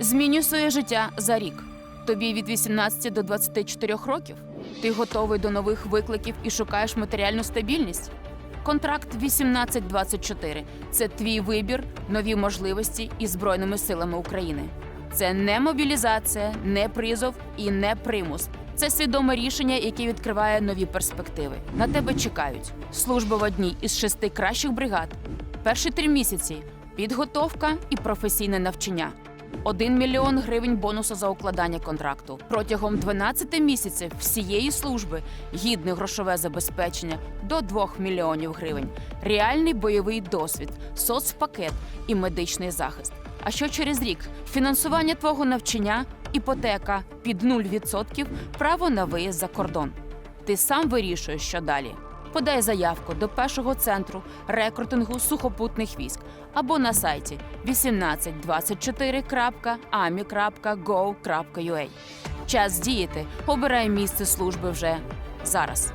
Змінюй своє життя за рік. Тобі від 18 до 24 років. Ти готовий до нових викликів і шукаєш матеріальну стабільність. Контракт 1824 – це твій вибір, нові можливості із Збройними силами України. Це не мобілізація, не призов і не примус. Це свідоме рішення, яке відкриває нові перспективи. На тебе чекають служба в одній із шести кращих бригад. Перші три місяці підготовка і професійне навчання. 1 мільйон гривень бонусу за укладання контракту протягом 12 місяців всієї служби гідне грошове забезпечення до 2 мільйонів гривень, реальний бойовий досвід, соцпакет і медичний захист. А що через рік фінансування твого навчання, іпотека під 0%, право на виїзд за кордон. Ти сам вирішуєш, що далі. Подай заявку до першого центру рекрутингу сухопутних військ або на сайті 1824.ami.go.ua. Час діяти. Обирай місце служби вже зараз.